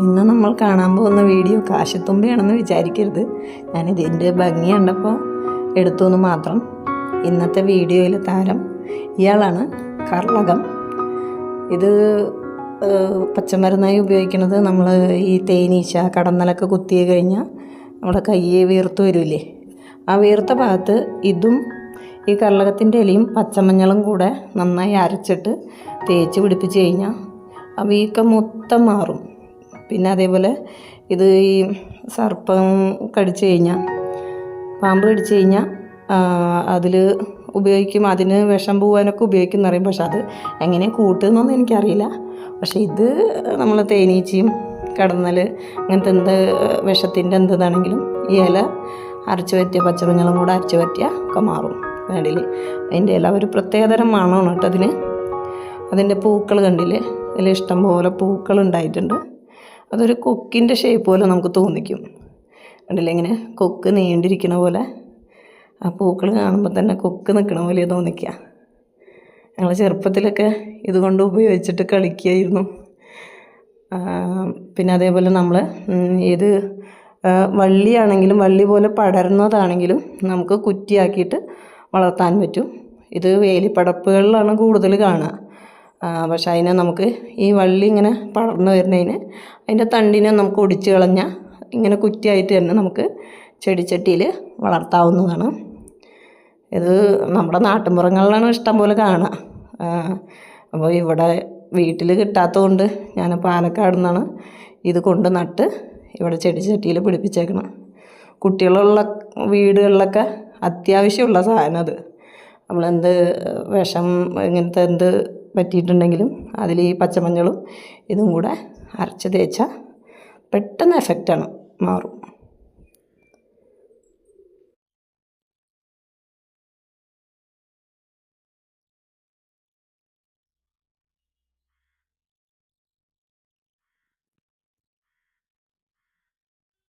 ഇന്ന് നമ്മൾ കാണാൻ പോകുന്ന വീഡിയോ കാശത്തുമ്പയാണെന്ന് വിചാരിക്കരുത്. ഞാനിത് എന്റെ ഭംഗി കണ്ടപ്പോൾ എടുത്തു എന്ന് മാത്രം. ഇന്നത്തെ വീഡിയോയിലെ താരം ഇയാളാണ് കർളകം. ഇത് പച്ചമരുന്നായി ഉപയോഗിക്കുന്നത് നമ്മൾ ഈ തേനീച്ച കടന്നലൊക്കെ കുത്തി കഴിഞ്ഞാൽ നമ്മുടെ കയ്യെ വീർത്ത് വരില്ലേ? ആ വീർത്ത ഭാഗത്ത് ഇതും ഈ കർളകത്തിന്റെ ഇലയും പച്ചമഞ്ഞളും കൂടെ നന്നായി അരച്ചിട്ട് തേച്ച് പിടിപ്പിച്ച് കഴിഞ്ഞാൽ ആ വീക്കം മൊത്തം മാറും. പിന്നെ അതേപോലെ ഇത് ഈ സർപ്പം കടിച്ചു കഴിഞ്ഞാൽ പാമ്പ് കടിച്ചു കഴിഞ്ഞാൽ അതിൽ ഉപയോഗിക്കും അതിന് വിഷം പോകാനൊക്കെ ഉപയോഗിക്കും എന്ന് പറയും. പക്ഷെ അത് എങ്ങനെ കൂട്ടുന്നൊന്നും എനിക്കറിയില്ല. പക്ഷെ ഇത് നമ്മൾ തേനീച്ചയും കടന്നൽ അങ്ങനത്തെ എന്ത് വിഷത്തിന്റെ എന്താണെങ്കിലും ഈ ഇല അരച്ച് പറ്റിയ പച്ചമഞ്ഞളും കൂടെ അരച്ച് പറ്റിയ ഒക്കെ മാറും വേണ്ടിയിൽ അതിന്റെ ഇല ഒരു പ്രത്യേകതരം മണമാണ് കേട്ടോ അതിന്. അതിന്റെ പൂക്കൾ കണ്ടില്ലേ? അതിൽ ഇഷ്ടംപോലെ പൂക്കൾ ഉണ്ടായിട്ടുണ്ട്. അതൊരു കൊക്കിന്റെ ഷേപ്പ് പോലെ നമുക്ക് തോന്നിക്കും. കണ്ടില്ലേ ഇങ്ങനെ കൊക്ക് നീണ്ടിരിക്കണ പോലെ? ആ പൂക്കൾ കാണുമ്പോൾ തന്നെ കൊക്ക് നിൽക്കണ പോലെ തോന്നിക്കുക ഞങ്ങൾ ചെറുപ്പത്തിലൊക്കെ ഇതുകൊണ്ട് ഉപയോഗിച്ചിട്ട് കളിക്കുകയായിരുന്നു പിന്നെ അതേപോലെ നമ്മൾ ആ, വള്ളിയാണെങ്കിലും വള്ളി പോലെ പടരുന്നതാണെങ്കിലും നമുക്ക് കുറ്റിയാക്കിയിട്ട് വളർത്താൻ പറ്റും. ഇത് വേലിപ്പടപ്പുകളിലാണ് കൂടുതൽ കാണുക. പക്ഷെ അതിനെ നമുക്ക് ഈ വള്ളി ഇങ്ങനെ പടർന്നു വരുന്നതിന് അതിന്റെ തണ്ടിനെ നമുക്ക് ഒടിച്ച് കളഞ്ഞാൽ ഇങ്ങനെ കുറ്റിയായിട്ട് തന്നെ നമുക്ക് ചെടിച്ചട്ടിയിൽ വളർത്താവുന്നതാണ്. ഇത് നമ്മുടെ നാട്ടിൻപുറങ്ങളിലാണ് ഇഷ്ടം പോലെ കാണുക. അപ്പോൾ ഇവിടെ വീട്ടിൽ കിട്ടാത്തതുകൊണ്ട് ഞാൻ പാലക്കാട് നിന്നാണ് ഇത് കൊണ്ട് നട്ട് ഇവിടെ ചെടിച്ചട്ടിയിൽ പിടിപ്പിച്ചേക്കണം കുട്ടികളുള്ള വീടുകളിലൊക്കെ അത്യാവശ്യമുള്ള സാധനം അത്. നമ്മളെന്ത് വിഷം ഇങ്ങനത്തെ എന്ത് പറ്റിയിട്ടുണ്ടെങ്കിലും അതിൽ ഈ പച്ചമഞ്ഞളും ഇതും കൂടെ അരച്ച് തേച്ചാൽ പെട്ടെന്ന് എഫക്റ്റാണ് മാറും.